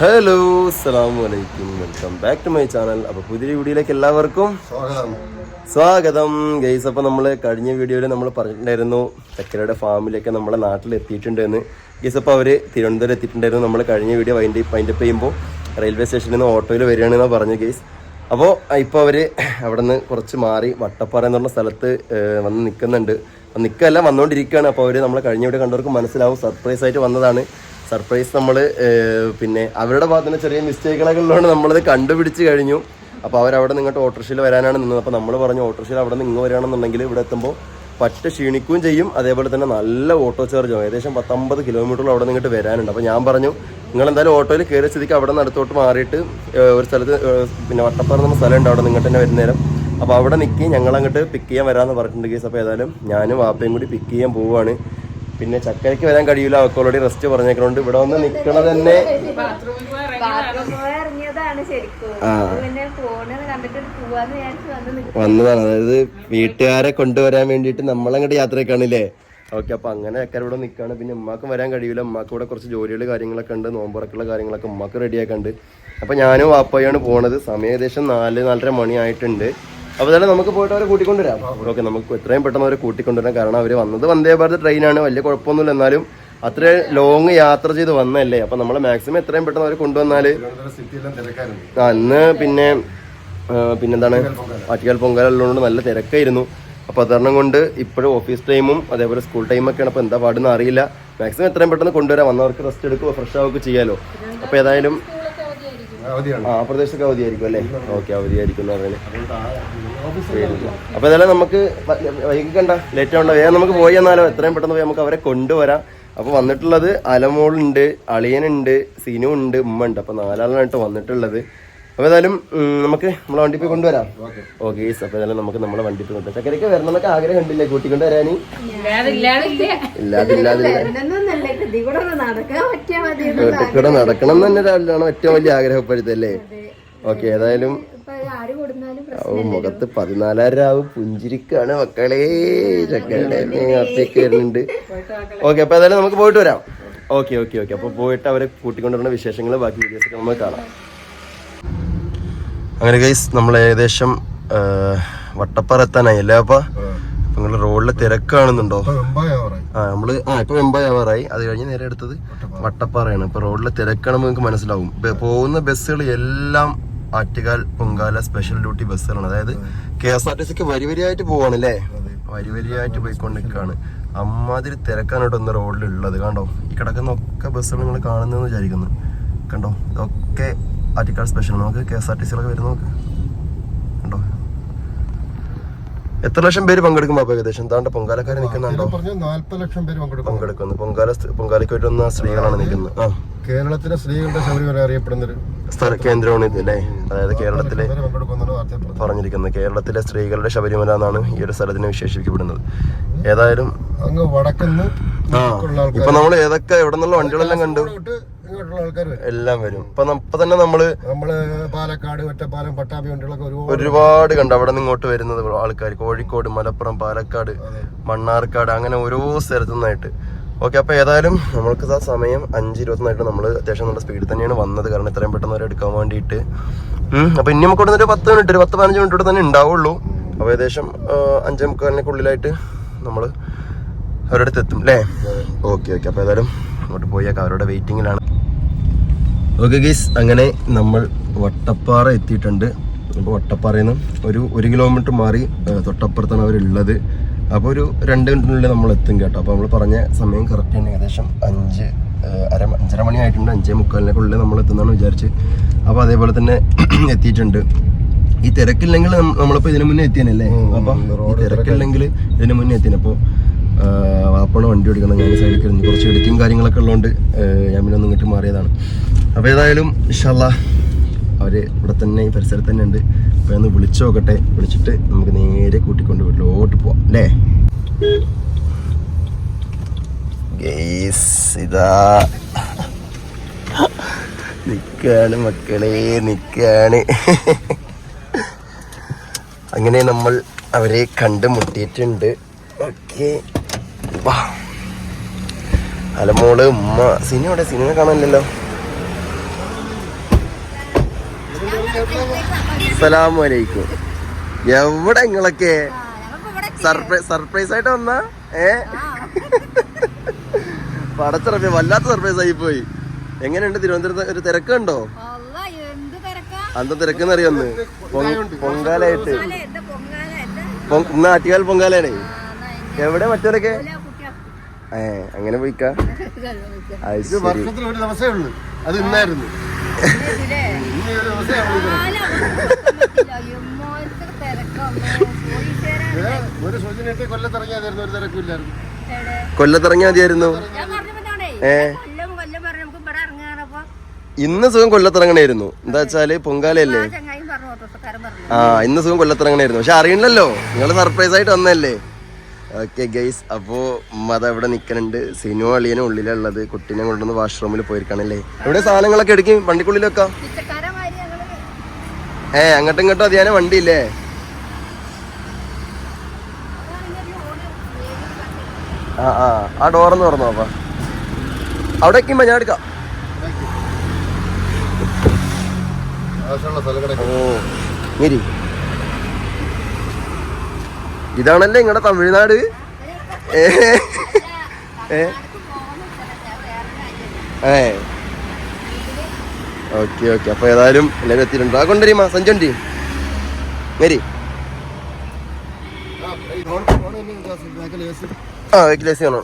Hello അസ്സാം വലൈക്കും welcome back to my channel അപ്പോൾ പുതിയ വീഡിയോയിലേക്ക് എല്ലാവർക്കും സ്വാഗതം. ഗൈസ് അപ്പൊ അപ്പോൾ നമ്മൾ കഴിഞ്ഞ വീഡിയോയിൽ നമ്മൾ പറഞ്ഞിട്ടുണ്ടായിരുന്നു ചക്കരയുടെ ഫാമിലൊക്കെ നമ്മളെ നാട്ടിൽ എത്തിയിട്ടുണ്ട് എന്ന് ഗൈസ് അപ്പോൾ അവർ തിരുവനന്തപുരം എത്തിയിട്ടുണ്ടായിരുന്നു. നമ്മൾ കഴിഞ്ഞ വീഡിയോ വൈൻഡ് വൈൻഡപ്പ് ചെയ്യുമ്പോൾ റെയിൽവേ സ്റ്റേഷനിൽ നിന്ന് ഓട്ടോയിൽ വരികയാണെന്നാണ് പറഞ്ഞു ഗൈസ് അപ്പോൾ ഇപ്പോൾ അവർ അവിടെ നിന്ന് കുറച്ച് മാറി വട്ടപ്പാറ എന്ന് പറഞ്ഞ സ്ഥലത്ത് വന്ന് നിൽക്കുന്നുണ്ട് അപ്പം നിൽക്കല്ല വന്നുകൊണ്ടിരിക്കുകയാണ് അപ്പോൾ അവർ നമ്മൾ കഴിഞ്ഞ വീഡിയോ കണ്ടവർക്ക് മനസ്സിലാവും. സർപ്രൈസ് ആയിട്ട് വന്നതാണ്. സർപ്രൈസ് നമ്മൾ പിന്നെ അവരുടെ ഭാഗത്ത് തന്നെ ചെറിയ മിസ്റ്റേക്കുകളൊക്കെ ഉള്ളതുകൊണ്ട് നമ്മളത് കണ്ടുപിടിച്ച് കഴിഞ്ഞു. അപ്പോൾ അവരവിടെ നിങ്ങോട്ട് ഓട്ടോറിക്ഷയിൽ വരാനാണ് നിന്നത്. അപ്പോൾ നമ്മൾ പറഞ്ഞു ഓട്ടോറിക്ഷയിൽ അവിടെ നിന്ന് ഇങ്ങ് വരികയാണെന്നുണ്ടെങ്കിൽ ഇവിടെ എത്തുമ്പോൾ പറ്റ ക്ഷീണിക്കുകയും ചെയ്യും. അതേപോലെ തന്നെ നല്ല ഓട്ടോ ചാർജ് ചാർജും ഏകദേശം പത്തൊമ്പത് കിലോമീറ്റർ അവിടെ നിങ്ങോട്ട് വരാനുണ്ട്. അപ്പോൾ ഞാൻ പറഞ്ഞു നിങ്ങൾ എന്തായാലും ഓട്ടോയിൽ കയറി സ്ഥിതിക്ക് അവിടെ നിന്ന് അടുത്തോട്ട് മാറിയിട്ട് ഒരു സ്ഥലത്ത് പിന്നെ വട്ടപ്പാറ എന്ന സ്ഥലമുണ്ട് അവിടെ നിങ്ങോട്ട് തന്നെ വരുന്നേരം. അപ്പോൾ അവിടെ നിൽക്കി ഞങ്ങളങ്ങോട്ട് പിക്ക് ചെയ്യാൻ വരാമെന്ന് പറഞ്ഞിട്ടുണ്ട് കേസ്. അപ്പോൾ ഏതായാലും ഞാനും വാപ്പയും കൂടി പിക്ക് ചെയ്യാൻ പോവുകയാണ്. പിന്നെ ചക്കരയ്ക്ക് വരാൻ കഴിയൂല അവർക്ക് ഓൾറെഡി റെസ്റ്റ് പറഞ്ഞേക്കണോണ്ട്. ഇവിടെ വന്ന് നിക്കണ തന്നെ വന്നതാണ്. അതായത് വീട്ടുകാരെ കൊണ്ടുവരാൻ വേണ്ടിയിട്ട് നമ്മളങ്ങോട്ട് യാത്രക്കാണില്ലേ ഓക്കെ അപ്പൊ അങ്ങനെ ഒക്കെ ഇവിടെ നിൽക്കാണ് പിന്നെ ഉമ്മാക്കും വരാൻ കഴിയൂല. ഉമ്മാക്ക് ഇവിടെ കുറച്ച് ജോലികൾ കാര്യങ്ങളൊക്കെ ഉണ്ട്. നോമ്പുറക്കുള്ള കാര്യങ്ങളൊക്കെ ഉമ്മാക്ക് റെഡിയാക്കുന്നുണ്ട് അപ്പൊ ഞാനും വാപ്പയാണ് പോണത്. സമയം ഏകദേശം നാല് നാലര മണി ആയിട്ടുണ്ട് അപ്പോൾ തന്നെ നമുക്ക് പോയിട്ട് അവരെ കൂട്ടിക്കൊണ്ടുവരാം. ഓക്കെ നമുക്ക് എത്രയും പെട്ടെന്ന് അവരെ കൂട്ടിക്കൊണ്ടുവരാം കാരണം അവർ വന്നത് വന്ദേ ഭാരത് ട്രെയിനാണ് വലിയ കുഴപ്പമൊന്നുമില്ല. എന്നാലും അത്ര ലോങ് യാത്ര ചെയ്ത് വന്നല്ലേ അപ്പൊ നമ്മൾ മാക്സിമം എത്രയും പെട്ടെന്ന് അവരെ കൊണ്ടുവന്നാൽ അന്ന് പിന്നെ പിന്നെന്താണ്? ആറ്റുകാൽ പൊങ്കാല. ഉള്ളതുകൊണ്ട് നല്ല തിരക്കായിരുന്നു. അപ്പോൾ അതരണം കൊണ്ട് ഇപ്പോഴും ഓഫീസ് ടൈമും അതേപോലെ സ്കൂൾ ടൈമൊക്കെ ആണ്. അപ്പോൾ എന്താ പാടുന്ന അറിയില്ല. മാക്സിമം എത്രയും പെട്ടെന്ന് കൊണ്ടുവരാം. വന്നവർക്ക് റെസ്റ്റ് എടുക്കുക ഫ്രഷ് ആവുകയൊക്കെ ചെയ്യാലോ. അപ്പോൾ ഏതായാലും ആ പ്രദേശത്തൊക്കെ അവധിയായിരിക്കും അല്ലേ? ഓക്കെ അവധിയായിരിക്കും എന്ന് പറഞ്ഞാൽ അപ്പോൾ ഇതെല്ലാം നമുക്ക് വൈകിക്കണ്ട ലേറ്റ് ആവണ്ട. വേഗം നമുക്ക് പോയി എന്നാലോ എത്രയും പെട്ടെന്ന് പോയി നമുക്ക് അവരെ കൊണ്ടുവരാം. അപ്പോൾ വന്നിട്ടുള്ളത് അലമോളുണ്ട് അളിയനുണ്ട് സിനു ഉണ്ട് ഉമ്മ ഉണ്ട്. അപ്പോൾ നാലാളായിട്ട് കേട്ടോ വന്നിട്ടുള്ളത്. അപ്പോൾ ഏതായാലും നമുക്ക് നമ്മളെ വണ്ടി പോയി കൊണ്ടുവരാം. ഓക്കെ. അപ്പോൾ ഏതായാലും നമുക്ക് നമ്മളെ വണ്ടി പോയി കൊണ്ടുവരാം. ചക്കരയ്ക്ക് വരണമെന്നൊക്കെ ആഗ്രഹം കണ്ടില്ലേ? കൂട്ടിക്കൊണ്ട് വരാൻ ഇല്ലാതില്ലാതില്ല. നടക്കണം എന്ന് തന്നെ ഒരാളാണ് ഏറ്റവും വലിയ ആഗ്രഹപ്പെടുത്തല്ലേ ഓക്കെ ഏതായാലും മുഖത്ത് പതിനാലായിരം രൂപ പുഞ്ചിരിക്കാണ് മക്കളെ. അത്തേക്ക് വരുന്നുണ്ട്. ഓക്കെ അപ്പൊ ഏതായാലും നമുക്ക് പോയിട്ട് വരാം. Okay okay okay. അപ്പൊ പോയിട്ട് അവരെ കൂട്ടിക്കൊണ്ടുവരുന്ന വിശേഷങ്ങൾ ബാക്കി വീഡിയോസൊക്കെ നമുക്ക് കാണാം. അങ്ങനെ ഗൈസ് നമ്മൾ ഏകദേശം വട്ടപ്പാറ എത്താനായി അല്ലേ അപ്പൊ? നിങ്ങൾ റോഡിലെ തിരക്കാണെന്നുണ്ടോ? ആ നമ്മൾ ആ ഇപ്പൊ വെമ്പായാവാറായി അത് കഴിഞ്ഞ് നേരെ എടുത്തത് വട്ടപ്പാറയാണ്. ഇപ്പൊ റോഡിലെ തിരക്കാണെന്ന് നിങ്ങൾക്ക് മനസ്സിലാവും. പോകുന്ന ബസ്സുകൾ എല്ലാം ആറ്റുകാൽ പൊങ്കാല സ്പെഷ്യൽ ഡ്യൂട്ടി ബസ്സുകളാണ് അതായത് കെ എസ് ആർ ടി സിക്ക് വരി വരിയായിട്ട് പോവാണ് അല്ലേ വരി വരിയായിട്ട് പോയിക്കൊണ്ട് നിൽക്കുകയാണ് അമ്മാതിരി തിരക്കാണ് ഇന്ന് റോഡിലുള്ളത്. കണ്ടോ? ഈ കിടക്കുന്ന ഒക്കെ ബസ്സുകൾ നിങ്ങൾ കാണുന്നതെന്ന് വിചാരിക്കുന്നു. കണ്ടോ? ഇതൊക്കെ ആറ്റുകാൽ സ്പെഷ്യൽ നമുക്ക് കെ എസ് ആർ ടി സികളൊക്കെ വരുന്ന നോക്ക് കണ്ടോ എത്ര ലക്ഷം പേര് പങ്കെടുക്കും അപ്പൊ ഏകദേശം എന്താണ്ട് പൊങ്കാലക്കാരെ നിൽക്കുന്നുണ്ടോ നാല്പത് ലക്ഷം പേര് പങ്കെടുക്കും. പങ്കെടുക്കുന്നു. പൊങ്കാല പൊങ്കാലയ്ക്ക് വരുന്ന വന്ന സ്ത്രീകളാണ് നിൽക്കുന്നത്. ആ. കേരളത്തിലെ സ്ത്രീകളുടെ ശബരിമല അറിയപ്പെടുന്ന ഒരു സ്ഥല കേന്ദ്രമാണ് ഇത് അല്ലേ? അതായത് കേരളത്തിലെ പറഞ്ഞിരിക്കുന്നത്. കേരളത്തിലെ സ്ത്രീകളുടെ ശബരിമല എന്നാണ് ഈ ഒരു സ്ഥലത്തിനെ വിശേഷിപ്പിക്കപ്പെടുന്നത്. ഏതായാലും അങ്ങ് വടക്കുന്ന് ആ. ഇപ്പൊ നമ്മൾ ഏതൊക്കെ എവിടെ നിന്നുള്ള വണ്ടികളെല്ലാം കണ്ടു? ആൾക്കാർ വരും. എല്ലാം വരും. ഇപ്പൊ ഇപ്പൊ തന്നെ നമ്മൾ നമ്മൾ പാലക്കാട് ഒറ്റപ്പാലം പട്ടാമ്പി വണ്ടികളൊക്കെ ഒരുപാട് കണ്ടു. അവിടെ നിന്ന് ഇങ്ങോട്ട് വരുന്നത് ആൾക്കാർ കോഴിക്കോട് മലപ്പുറം പാലക്കാട് മണ്ണാർക്കാട് അങ്ങനെ ഓരോ സ്ഥലത്തു നിന്നായിട്ട്. ഓക്കെ അപ്പൊ ഏതായാലും നമ്മൾക്ക് ആ സമയം അഞ്ച് ഇരുപത്തിനായിട്ട് നമ്മൾ അത്യാവശ്യം നല്ല സ്പീഡിൽ തന്നെയാണ് വന്നത്. കാരണം ഇത്രയും പെട്ടെന്ന് അവരെ എടുക്കാൻ വേണ്ടിയിട്ട്. അപ്പൊ ഇനി നമുക്ക് ഇവിടെ ഒരു പത്ത് മിനിറ്റ് ഒരു പത്ത് പതിനഞ്ച് മിനിറ്റ് തന്നെ ഉണ്ടാവുള്ളൂ. അപ്പൊ ഏകദേശം അഞ്ചേ മുക്കാലിനൊക്കെ ഉള്ളിലായിട്ട് നമ്മൾ അവരുടെ അടുത്ത് എത്തും അല്ലേ? Okay okay. അപ്പൊ ഏതായാലും അങ്ങോട്ട് പോയേക്കാം അവരുടെ വെയിറ്റിങ്ങിലാണ് ഓക്കെ ഗീസ് അങ്ങനെ നമ്മൾ വട്ടപ്പാറ എത്തിയിട്ടുണ്ട്. അപ്പോൾ വട്ടപ്പാറയിൽ നിന്ന് ഒരു ഒരു കിലോമീറ്റർ മാറി തൊട്ടപ്പുറത്താണ് അവരുള്ളത്. അപ്പോൾ ഒരു രണ്ട് മിനിറ്റിനുള്ളിൽ നമ്മൾ എത്തും കേട്ടോ. അപ്പോൾ നമ്മൾ പറഞ്ഞ സമയം കറക്റ്റ് തന്നെ. ഏകദേശം അഞ്ച് അര അഞ്ചര മണി ആയിട്ടുണ്ട്. അഞ്ചേ മുക്കാലിനൊക്കെ ഉള്ളിൽ നമ്മൾ എത്തുന്നതാണ് വിചാരിച്ച്. അപ്പോൾ അതേപോലെ തന്നെ എത്തിയിട്ടുണ്ട്. ഈ തിരക്കില്ലെങ്കിൽ നമ്മ- നമ്മളിപ്പോൾ ഇതിനു മുന്നേ എത്തിയനല്ലേ അപ്പോൾ ഈ തിരക്കില്ലെങ്കിൽ ഇതിനു മുന്നേ എത്തിയാണ് അപ്പോൾ വാപ്പണ വണ്ടി ഓടിക്കണം. ഞാൻ സൈഡിൽ കുറച്ച് എഡിറ്റിങ് കാര്യങ്ങളൊക്കെ ഉള്ളതുകൊണ്ട് ഞാൻ പിന്നെ ഒന്ന് ഇങ്ങോട്ട് മാറിയതാണ്. അപ്പോൾ ഏതായാലും ഇഷല്ല അവർ ഇവിടെ തന്നെ ഈ പരിസരത്ത് തന്നെ ഉണ്ട്. അപ്പോൾ ഒന്ന് വിളിച്ചു നോക്കട്ടെ. വിളിച്ചിട്ട് നമുക്ക് നേരെ കൂട്ടിക്കൊണ്ട് വീട്ടിലോട്ട് പോവാം അല്ലേ? ഇതാ. നിൽക്കുകയാണ് മക്കളെ നിൽക്കുകയാണ് അങ്ങനെ നമ്മൾ അവരെ കണ്ടുമുട്ടിയിട്ടുണ്ട്. ഓക്കെ. അലമോൾ ഉമ്മ. സിനിമ എവിടെ? സിനിമ കാണാനില്ലല്ലോ. അസ്സലാമു അലൈക്കും എവിടെ നിങ്ങളൊക്കെ? സർപ്രൈസ് സർപ്രൈസ് ആയിട്ട് വന്ന? ഏ? പടച്ചിറപ്പിയ വല്ലാത്ത സർപ്രൈസ് ആയി പോയി. എങ്ങനെയുണ്ട് തിരുവനന്തപുരത്ത് ഒരു തിരക്കുണ്ടോ അന്ത തിരക്കെന്ന് അറിയാന്ന് പൊങ്കാലായിട്ട്. ഇന്ന് ആറ്റുകാൽ പൊങ്കാലാണേ എവിടെ മറ്റവരൊക്കെ? ഏ അങ്ങനെ പോയിക്കാ? അത് വർഷത്തിൽ ഒരു ദിവസമേ ഉള്ളൂ. അത് ഇന്നായിരുന്നു. ഇന്ന് ഒരു സൂചനയിട്ട് ഒരു തിരക്കില്ലായിരുന്നു കൊല്ലത്തിറങ്ങിയാ മതിയായിരുന്നു ഏ? ഇന്ന് സുഖം കൊല്ലത്തിറങ്ങണായിരുന്നു. എന്താ വെച്ചാൽ പൊങ്കാലയല്ലേ? പറഞ്ഞു ആ ഇന്ന് സുഖം കൊല്ലത്തിറങ്ങണായിരുന്നു. പക്ഷെ അറിയണല്ലോ നിങ്ങൾ സർപ്രൈസ് ആയിട്ട് വന്നല്ലേ ഓക്കെ ഗൈസ് അപ്പോ മത ഇവിടെ നിക്കണുണ്ട്. സിനിമ അളിയനും ഉള്ളിലുള്ളത്. കുട്ടീനെ കൊണ്ടുവന്ന് വാഷ്റൂമിൽ പോയിരിക്കണല്ലേ? ഇവിടെ സാധനങ്ങളൊക്കെ എടുക്കും വണ്ടിക്കുള്ളിലൊക്കെ ഏ അങ്ങോട്ടും ഇങ്ങോട്ടും അധികം വണ്ടിയില്ലേ? ആ ആ ആ ഡോറൊന്ന് തുറന്നോ അപ്പ. അവിടെ വെക്കുമ്പോ ഞാൻ എടുക്കാം. ഓ ശരി ഇരി. ഇതാണല്ലേ നിങ്ങളുടെ തമിഴ്നാട്? ഏ. Okay okay. അപ്പൊ ഏതായാലും എല്ലാവരും എത്തിയിട്ടുണ്ട്. ആ കൊണ്ടുവരീമാ സഞ്ജുണ്ടി വരി. ആ വെക്കിലേസി ആണോ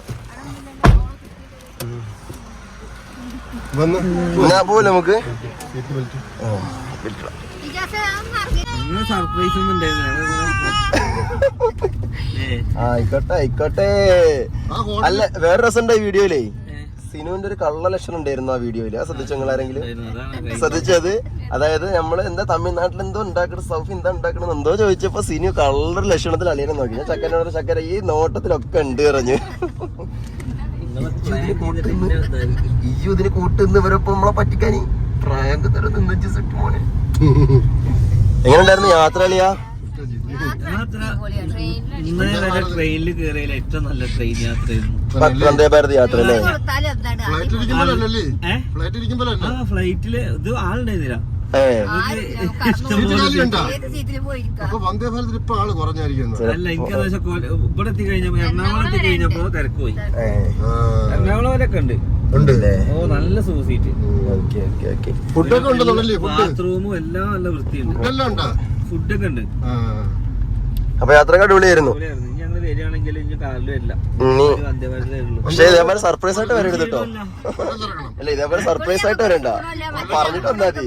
വന്ന് എന്നാ പോലെ നമുക്ക്? ഓ വിളിക്കാം. സർപ്രൈസ് ഒന്നും ആയിക്കോട്ടെ ആയിക്കോട്ടെ. അല്ല വേറെ രസം ഈ വീഡിയോയിലേ. സിനുവിന്റെ ഒരു കള്ള ലക്ഷണം ഉണ്ടായിരുന്നു ആ വീഡിയോയിൽ. ശ്രദ്ധിച്ചു നിങ്ങൾ ആരെങ്കിലും? ശ്രദ്ധിച്ചത്? അതായത് നമ്മൾ എന്താ തമിഴ്നാട്ടിൽ എന്തോ ഉണ്ടാക്കണം സൗഫ് എന്താ ഉണ്ടാക്കണം എന്തോ ചോദിച്ചപ്പോ സിനു കള്ളൊരു ലക്ഷണത്തിൽ അളിയനെ നോക്കി. ഞാൻ ചക്കനോട് ചക്കര ഈ നോട്ടത്തിലൊക്കെ ഉണ്ട് പറഞ്ഞു. ഈ ഇതിന് കൂട്ടുന്നവരൊപ്പം നമ്മളെ പറ്റിക്കാനി പ്രായം തരം നിന്നു സെറ്റ് മോനെ. എങ്ങനെ ഉണ്ടായിരുന്നു യാത്ര അളിയാ ട്രെയിനിൽ കയറിയാൽ ഏറ്റവും നല്ല ട്രെയിൻ യാത്രയായിരുന്നു വന്ദേ ഭാരത് യാത്ര അല്ലേ ഫ്ലൈറ്റിൽ ഇത് ആളുണ്ടായിരുന്നില്ല. അപ്പൊ വന്ദേ ഭാരതിൽ ഇപ്പൊ ആൾ കുറഞ്ഞായിരിക്കുന്നു. അല്ല എനിക്ക് ഇവിടെ എത്തി കഴിഞ്ഞപ്പോ എറണാകുളം എത്തി കഴിഞ്ഞപ്പോ തിരക്ക് പോയി. എറണാകുളം വരെയൊക്കെ ഉണ്ട്. ഓ നല്ല സൂസീറ്റ് ഫുഡൊക്കെ ബാത്റൂമും എല്ലാം നല്ല വൃത്തിയുണ്ട്. ഫുഡൊക്കെ ഉണ്ട്. അപ്പൊ യാത്രയ്ക്ക് അടിപൊളിയായിരുന്നു. അടിപൊളിയായിരുന്നു. ഇനി ഞങ്ങൾ വരികയാണെങ്കിൽ ഇനി കാറിലും വരില്ല ഉള്ളൂ. പക്ഷെ ഇതേപോലെ സർപ്രൈസ് ആയിട്ട് വരരുത് കേട്ടോ. അല്ല ഇതേപോലെ സർപ്രൈസ് ആയിട്ട് വരണ്ട. പറഞ്ഞിട്ട് വന്നാ മതി.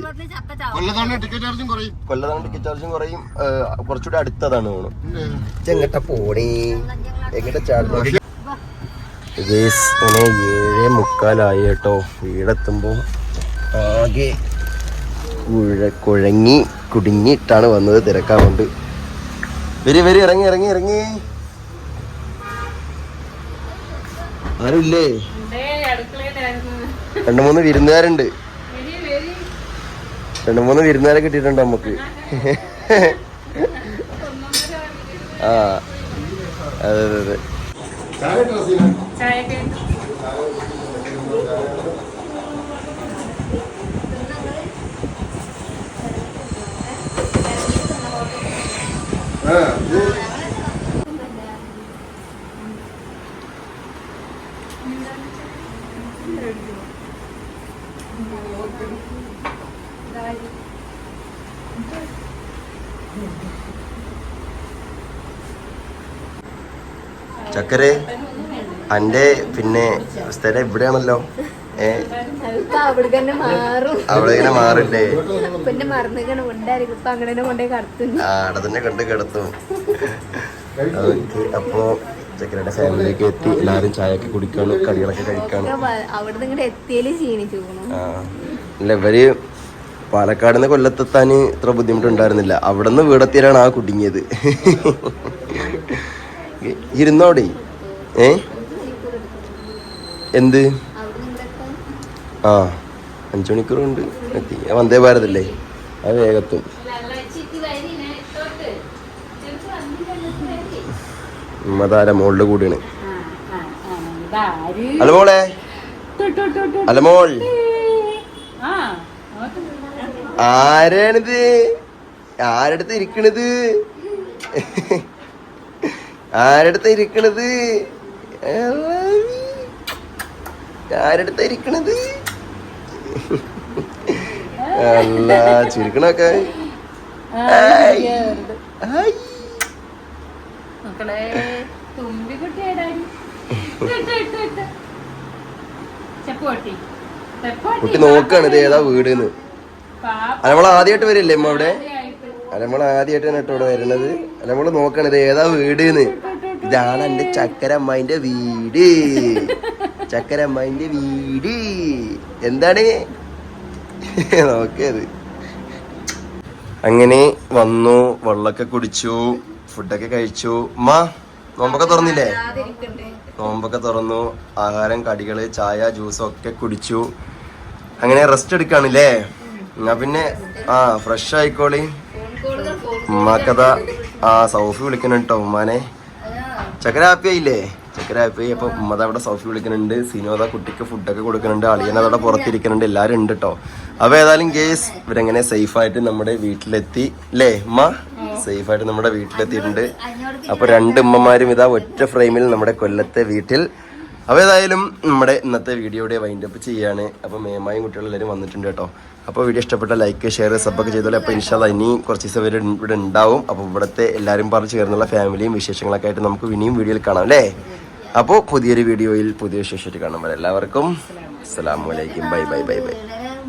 കൊല്ലത്താണ് ടിക്കറ്റ് ചാർജും കുറയും. കൊല്ലതാണ് ടിക്കറ്റ് ചാർജും കുറയും. കുറച്ചുകൂടി അടുത്തതാണ് തോന്നുന്നു. പിന്നെ? എങ്ങട്ട പോണേ? എങ്ങട്ട ചാർജ് ഗേസ് ഇങ്ങനെ ഏഴേ മുക്കാലായി കേട്ടോ. വീടെത്തുമ്പോ ആകെ കുഴ കുഴങ്ങി കുടുങ്ങിയിട്ടാണ് വന്നത് തിരക്കാൻ കൊണ്ട്. വരി വരി ഇറങ്ങി ഇറങ്ങി ഇറങ്ങി. ആരുമില്ലേ? രണ്ടു മൂന്ന് വിരുന്നുകാരുണ്ട്. രണ്ടു മൂന്ന് വിരുന്നുകാരെ കിട്ടിയിട്ടുണ്ട് നമുക്ക്. ആ അതെ അതെ അതെ? ആ, ചക്കരെ അന്റെ പിന്നെ സ്ഥലം ഇവിടെയാണല്ലോ. ഏ? അവിടെ ഇങ്ങനെ മാറില്ലേ? ഉണ്ടായിരിക്കും കൊണ്ടേ കിടത്തും. ഓക്കെ അപ്പോ ചക്കരയുടെ ഫാമിലിയിലേക്ക് എത്തി. എല്ലാരും ചായയൊക്കെ കുടിക്കാണ് കടികളൊക്കെ കഴിക്കാണ്. അല്ല ഇവർ പാലക്കാട് നിന്ന് കൊല്ലത്തെത്താൻ ഇത്ര ബുദ്ധിമുട്ടുണ്ടായിരുന്നില്ല. അവിടെ നിന്ന് വീടെത്തിയാണ് ആ കുടുങ്ങിയത്. ഇരുന്നോടെ. ഏ? എന്ത്? ആ അഞ്ചു മണിക്കൂറുണ്ട്. എത്തി. വന്ദേ വന്ദേ ഭാരതല്ലേ? അത് വേഗത്തും. മതാര മോളിൽ കൂടിയാണ്. അല്ല മോളെ? അല്ല മോൾ. ആരാണിത്? ആരടുത്ത് ഇരിക്കണത്? ആരടുത്ത ഇരിക്കണത്? ആരടുത്ത ഇരിക്കണത്? അല്ല ചിരിക്കണൊക്കെ. കുട്ടി നോക്കാണ് ഇത് ഏതാ വീട് നമ്മൾ ആദ്യമായിട്ട് വരില്ലേ അമ്മ അവിടെ? നമ്മൾ ആദ്യമായിട്ടാണ് കേട്ടോ ഇവിടെ വരുന്നത്. നമ്മൾ നമ്മൾ ഇത് ഏതാ വീട് ഇതാണ് എന്റെ ചക്കര വീട്. ചക്കര വീട്. എന്താണ്? നോക്കിയത്. അങ്ങനെ വന്നു വെള്ളമൊക്കെ കുടിച്ചു ഫുഡൊക്കെ കഴിച്ചു. മാ നോമ്പൊക്കെ തുറന്നില്ലേ? നോമ്പൊക്കെ തുറന്നു ആഹാരം കടികൾ ചായ ജ്യൂസ് ഒക്കെ കുടിച്ചു. അങ്ങനെ റെസ്റ്റ് എടുക്കാണില്ലേ എന്നാ പിന്നെ ആ ഫ്രഷ് ആയിക്കോളി. ഉമ്മാക്കഥ ആ സൗഫി വിളിക്കണം ഉമ്മാനെ. ചക്കര ഹാപ്പി അപ്പൊ ഉമ്മത അവിടെ സൗഫി വിളിക്കുന്നുണ്ട് സിനോദ കുട്ടിക്ക് ഫുഡൊക്കെ കൊടുക്കുന്നുണ്ട് അളിയന അവിടെ പുറത്തിരിക്കുന്നുണ്ട് എല്ലാരും ഉണ്ട് കേട്ടോ അപ്പൊ ഏതായാലും കേസ് ഇവരെങ്ങനെ സേഫായിട്ട് നമ്മുടെ വീട്ടിലെത്തി. അല്ലേ ഉമ്മ? സേഫായിട്ട് നമ്മുടെ വീട്ടിലെത്തിയിട്ടുണ്ട്. അപ്പൊ രണ്ട് ഉമ്മമാരും ഇതാ ഒറ്റ ഫ്രെയിമിൽ നമ്മുടെ കൊല്ലത്തെ വീട്ടിൽ അപ്പോൾ ഏതായാലും നമ്മുടെ ഇന്നത്തെ വീഡിയോയുടെ വൈൻഡപ്പ് ചെയ്യാണ്. അപ്പോൾ മേമായും കുട്ടികളെല്ലാവരും വന്നിട്ടുണ്ട് കേട്ടോ. അപ്പോൾ വീഡിയോ ഇഷ്ടപ്പെട്ട ലൈക്ക് ഷെയർ സബ്ബൊക്കെ ചെയ്തോളൂ അപ്പോൾ ഇൻഷാല്ല ഇനി കുറച്ച് ദിവസം വരെ ഇവിടെ ഉണ്ടാവും. അപ്പോൾ ഇവിടുത്തെ എല്ലാവരും പറഞ്ഞു ചേർന്നുള്ള ഫാമിലിയും വിശേഷങ്ങളൊക്കെ ആയിട്ട് നമുക്ക് ഇനിയും വീഡിയോയിൽ കാണാം അല്ലേ? അപ്പോൾ പുതിയൊരു വീഡിയോയിൽ പുതിയ വിശേഷമായിട്ട് കാണാം. എല്ലാവർക്കും അസ്സാം വലൈക്കും ബൈ ബൈ ബൈ ബൈ.